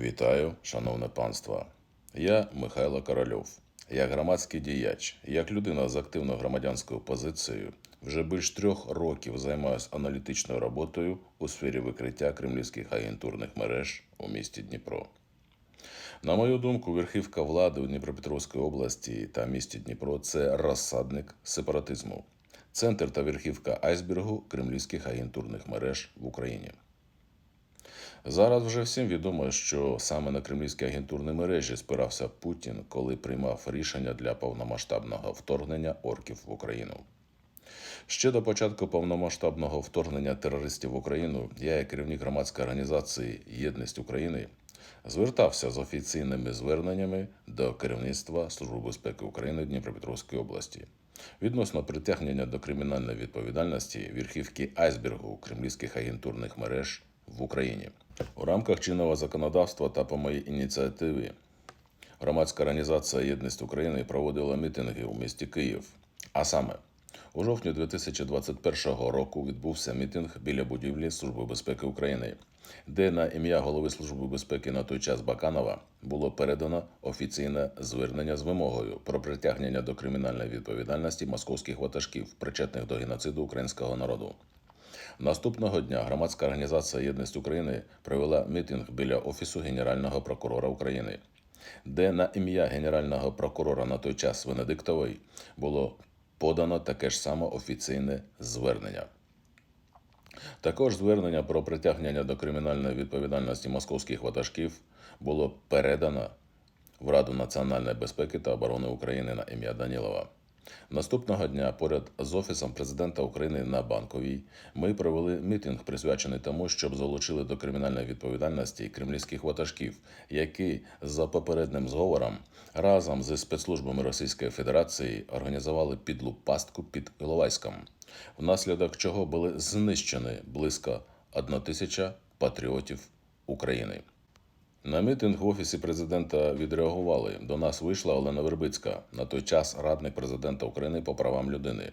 Вітаю, шановне панство. Я Михайло Корольов. Як громадський діяч, як людина з активною громадянською позицією, вже більш трьох років займаюся аналітичною роботою у сфері викриття кремлівських агентурних мереж у місті Дніпро. На мою думку, верхівка влади у Дніпропетровській області та місті Дніпро це розсадник сепаратизму, центр та верхівка айсбергу кремлівських агентурних мереж в Україні. Зараз вже всім відомо, що саме на кремлівські агентурні мережі спирався Путін, коли приймав рішення для повномасштабного вторгнення орків в Україну. Ще до початку повномасштабного вторгнення терористів в Україну я, як керівник громадської організації Єдність України, звертався з офіційними зверненнями до керівництва Служби безпеки України Дніпропетровської області відносно притягнення до кримінальної відповідальності верхівки айсбергу кремлівських агентурних мереж в Україні. У рамках чинного законодавства та по моїй ініціативі громадська організація Єдність України проводила мітинги у місті Київ. А саме, у жовтні 2021 року відбувся мітинг біля будівлі Служби безпеки України, де на ім'я голови Служби безпеки на той час Баканова було передано офіційне звернення з вимогою про притягнення до кримінальної відповідальності московських ватажків, причетних до геноциду українського народу. Наступного дня громадська організація Єдність України провела мітинг біля офісу Генерального прокурора України, де на ім'я генерального прокурора на той час Венедиктової було подано таке ж саме офіційне звернення. Також звернення про притягнення до кримінальної відповідальності московських ватажків було передано в Раду національної безпеки та оборони України на ім'я Данілова. Наступного дня, поряд з офісом президента України на банковій, ми провели мітинг, присвячений тому, щоб залучили до кримінальної відповідальності кремлівських ватажків, які за попереднім зговором разом зі спецслужбами Російської Федерації організували підлу пастку під Іловайськом, внаслідок чого були знищені близько 1 тисяча патріотів України. На мітинг в офісі президента відреагували. До нас вийшла Олена Вербицька, на той час радник президента України по правам людини.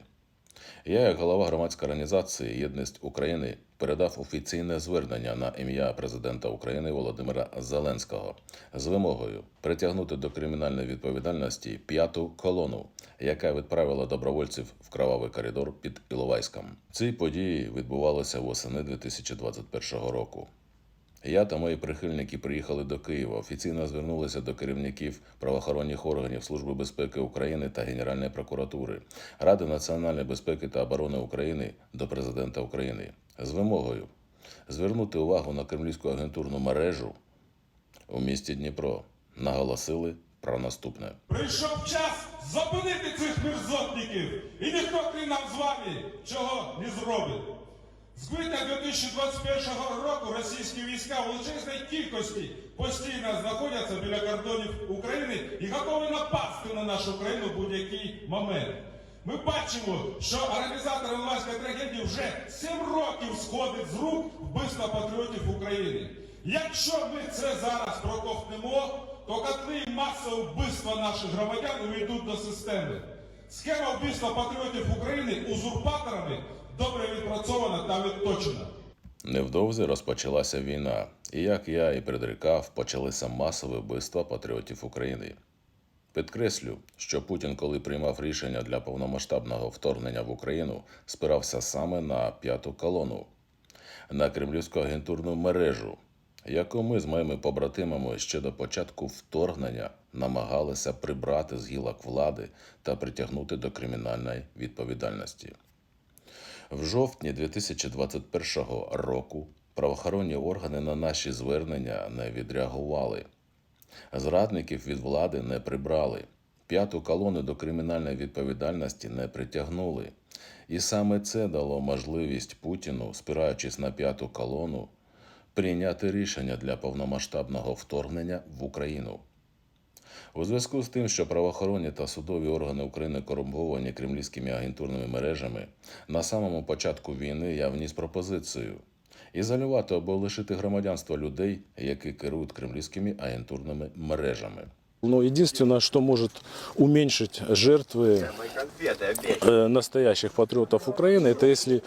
Я, як голова громадської організації Єдність України, передав офіційне звернення на ім'я президента України Володимира Зеленського з вимогою притягнути до кримінальної відповідальності п'яту колону, яка відправила добровольців в кровавий коридор під Іловайськом. Ці події відбувалися восени 2021 року. Я та мої прихильники приїхали до Києва. Офіційно звернулися до керівників правоохоронних органів Служби безпеки України та Генеральної прокуратури, Ради національної безпеки та оборони України до президента України з вимогою звернути увагу на кремлівську агентурну мережу у місті Дніпро. Наголосили про наступне. Прийшов час зупинити цих мерзотників, і ніхто крім нам з вами цього не зробить. З квітня 2021 року російські війська в величезній кількості постійно знаходяться біля кордонів України і готові напасти на нашу країну в будь-який момент. Ми бачимо, що організатор Іловайської трагедії вже 7 років сходить з рук вбивства патріотів України. Якщо ми це зараз проковтнемо, то котли масового вбивства наших громадян увійдуть до системи. Схема вбивства патріотів України узурпаторами добре відпрацьована та відточена. Невдовзі розпочалася війна, і як я і предрікав, почалися масові вбивства патріотів України. Підкреслю, що Путін, коли приймав рішення для повномасштабного вторгнення в Україну, спирався саме на п'яту колону, на кремлівську агентурну мережу, яку ми з моїми побратимами ще до початку вторгнення намагалися прибрати з гілок влади та притягнути до кримінальної відповідальності. В жовтні 2021 року правоохоронні органи на наші звернення не відреагували. Зрадників від влади не прибрали. П'яту колону до кримінальної відповідальності не притягнули. І саме це дало можливість Путіну, спираючись на п'яту колону, прийняти рішення для повномасштабного вторгнення в Україну. У зв'язку з тим, що правоохоронні та судові органи України корумповані кремлівськими агентурними мережами, на самому початку війни я вніс пропозицію ізолювати або лишити громадянство людей, які керують кремлівськими агентурними мережами. Но единственное, что может уменьшить жертвы э, настоящих патриотов Украины, это если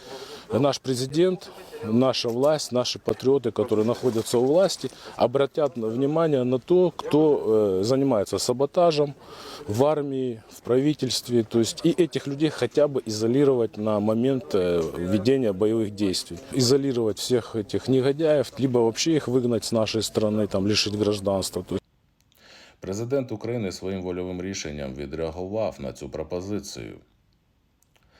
наш президент, наша власть, наши патриоты, которые находятся у власти, обратят внимание на то, кто э, занимается саботажем в армии, в правительстве. То есть и этих людей хотя бы изолировать на момент э, ведения боевых действий. Изолировать всех этих негодяев, либо вообще их выгнать с нашей страны, там, лишить гражданства. Президент України своїм вольовим рішенням відреагував на цю пропозицію.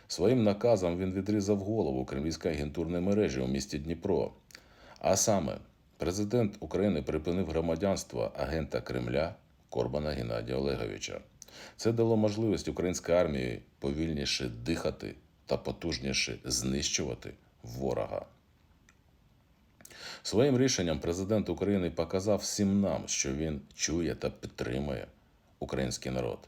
Своїм наказом він відрізав голову кремлівської агентурної мережі у місті Дніпро. А саме, президент України припинив громадянство агента Кремля Корбана Геннадія Олеговича. Це дало можливість українській армії повільніше дихати та потужніше знищувати ворога. Своїм рішенням президент України показав всім нам, що він чує та підтримує український народ.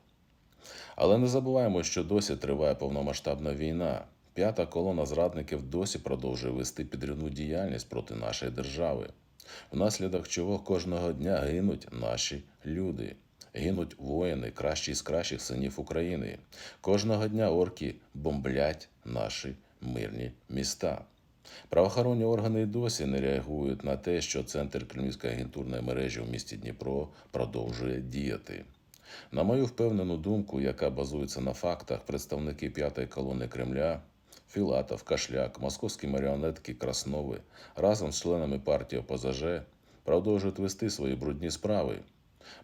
Але не забуваємо, що досі триває повномасштабна війна. П'ята колона зрадників досі продовжує вести підривну діяльність проти нашої держави, внаслідок чого кожного дня гинуть наші люди. Гинуть воїни, кращі з кращих синів України. Кожного дня орки бомблять наші мирні міста. Правоохоронні органи й досі не реагують на те, що центр кремлівської агентурної мережі в місті Дніпро продовжує діяти. На мою впевнену думку, яка базується на фактах, представники п'ятої колони Кремля Філатов, Кашляк, московські маріонетки Краснови разом з членами партії ОПЗЖ продовжують вести свої брудні справи.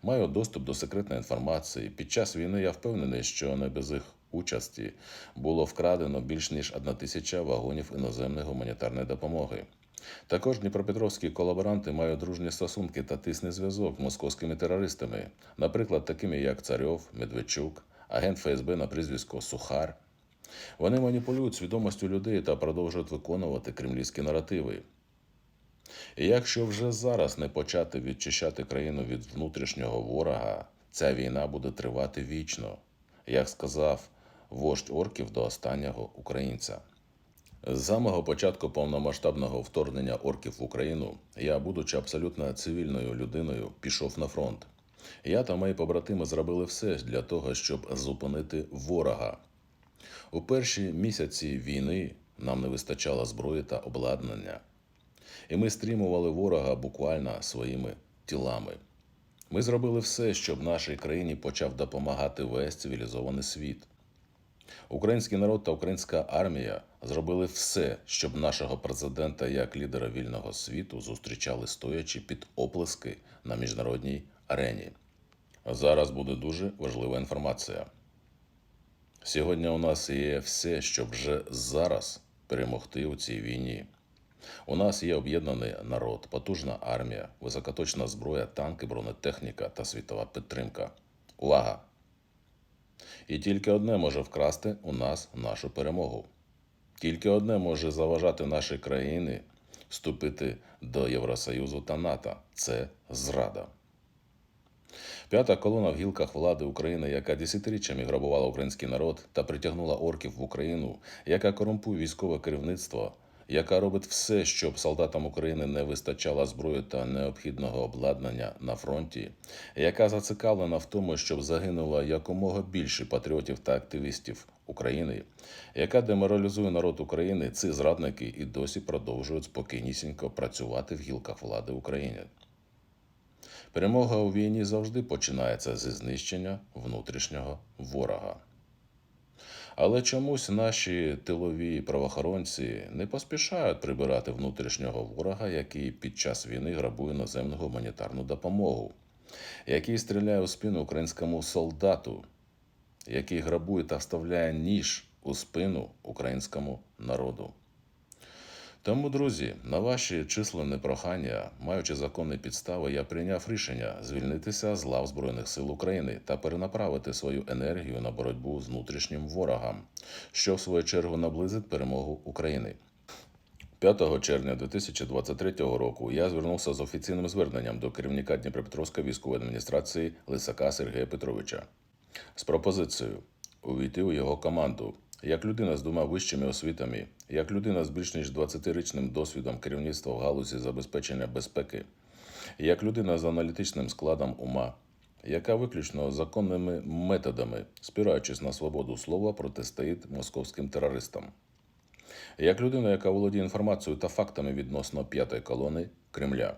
Маю доступ до секретної інформації. Під час війни я впевнений, що не без їх участі було вкрадено більш ніж одна тисяча вагонів іноземної гуманітарної допомоги. Також дніпропетровські колаборанти мають дружні стосунки та тисний зв'язок з московськими терористами, наприклад, такими як Царьов, Медведчук, агент ФСБ на прізвисько Сухар. Вони маніпулюють свідомістю людей та продовжують виконувати кремлівські наративи. І якщо вже зараз не почати відчищати країну від внутрішнього ворога, ця війна буде тривати вічно, як сказав вождь орків до останнього українця. З самого початку повномасштабного вторгнення орків в Україну я, будучи абсолютно цивільною людиною, пішов на фронт. Я та мої побратими зробили все для того, щоб зупинити ворога. У перші місяці війни нам не вистачало зброї та обладнання, і ми стрімували ворога буквально своїми тілами. Ми зробили все, щоб нашій країні почав допомагати весь цивілізований світ. Український народ та українська армія зробили все, щоб нашого президента як лідера вільного світу зустрічали стоячи під оплески на міжнародній арені. Зараз буде дуже важлива інформація. Сьогодні у нас є все, щоб вже зараз перемогти у цій війні. У нас є об'єднаний народ, потужна армія, високоточна зброя, танки, бронетехніка та світова підтримка. Увага! І тільки одне може вкрасти у нас нашу перемогу. Тільки одне може заважати нашій країні вступити до Євросоюзу та НАТО це зрада. П'ята колона в гілках влади України, яка десятиріччями грабувала український народ та притягнула орків в Україну, яка корумпує військове керівництво, яка робить все, щоб солдатам України не вистачало зброї та необхідного обладнання на фронті, яка зацікавлена в тому, щоб загинуло якомога більше патріотів та активістів України, яка деморалізує народ України, ці зрадники і досі продовжують спокійнісінько працювати в гілках влади України. Перемога у війні завжди починається зі знищення внутрішнього ворога. Але чомусь наші тилові правоохоронці не поспішають прибирати внутрішнього ворога, який під час війни грабує наземну гуманітарну допомогу, який стріляє у спину українському солдату, який грабує та вставляє ніж у спину українському народу. Тому, друзі, на ваші численні прохання, маючи законні підстави, я прийняв рішення звільнитися з лав Збройних сил України та перенаправити свою енергію на боротьбу з внутрішнім ворогом, що в свою чергу наблизить перемогу України. 5 червня 2023 року я звернувся з офіційним зверненням до керівника Дніпропетровської військової адміністрації Лисака Сергія Петровича з пропозицією увійти у його команду як людина з двома вищими освітами, як людина з більш ніж 20-річним досвідом керівництва в галузі забезпечення безпеки, як людина з аналітичним складом ума, яка виключно законними методами, спираючись на свободу слова, протистоїть московським терористам. Як людина, яка володіє інформацією та фактами відносно п'ятої колони Кремля,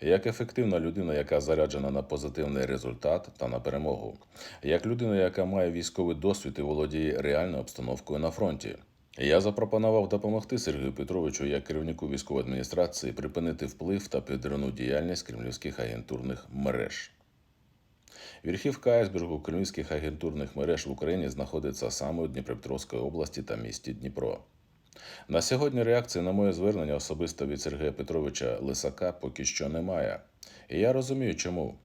як ефективна людина, яка заряджена на позитивний результат та на перемогу, як людина, яка має військовий досвід і володіє реальною обстановкою на фронті. Я запропонував допомогти Сергію Петровичу як керівнику військової адміністрації припинити вплив та підривну діяльність кремлівських агентурних мереж. Верхівка айсбергу кремлівських агентурних мереж в Україні знаходиться саме у Дніпропетровської області та місті Дніпро. На сьогодні реакції на моє звернення особисто від Сергія Петровича Лисака поки що немає. І я розумію, чому.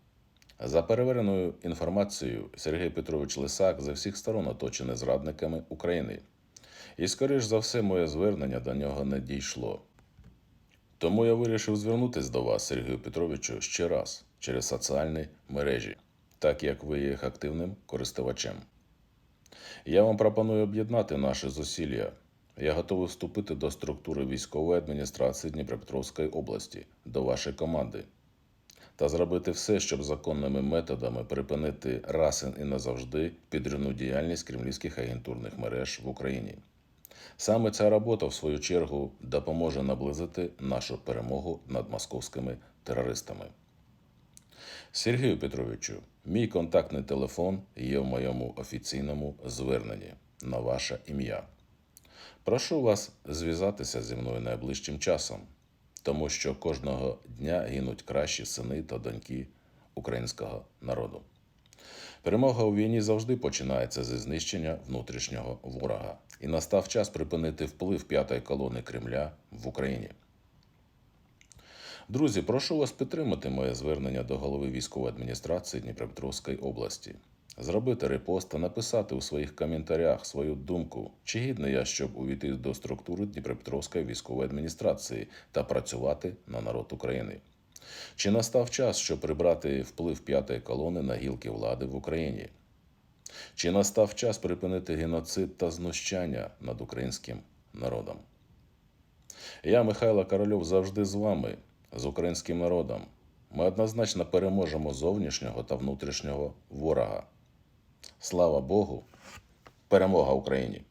За перевіреною інформацією, Сергій Петрович Лисак за всіх сторон оточений зрадниками України. І, скоріш за все, моє звернення до нього не дійшло. Тому я вирішив звернутися до вас, Сергію Петровичу, ще раз через соціальні мережі, так як ви їх активним користувачем. Я вам пропоную об'єднати наші зусилля. Я готовий вступити до структури військової адміністрації Дніпропетровської області, до вашої команди, та зробити все, щоб законними методами припинити раз і назавжди підривну діяльність кремлівських агентурних мереж в Україні. Саме ця робота, в свою чергу, допоможе наблизити нашу перемогу над московськими терористами. Сергію Петровичу, мій контактний телефон є в моєму офіційному зверненні на ваше ім'я. Прошу вас зв'язатися зі мною найближчим часом, тому що кожного дня гинуть кращі сини та доньки українського народу. Перемога у війні завжди починається зі знищення внутрішнього ворога, і настав час припинити вплив п'ятої колони Кремля в Україні. Друзі, прошу вас підтримати моє звернення до голови військової адміністрації Дніпропетровської області. Зробити репост та написати у своїх коментарях свою думку, чи гідний я, щоб увійти до структури Дніпропетровської військової адміністрації та працювати на народ України. Чи настав час, щоб прибрати вплив п'ятої колони на гілки влади в Україні? Чи настав час припинити геноцид та знущання над українським народом? Я, Михайло Корольов, завжди з вами, з українським народом. Ми однозначно переможемо зовнішнього та внутрішнього ворога. Слава Богу! Перемога Україні!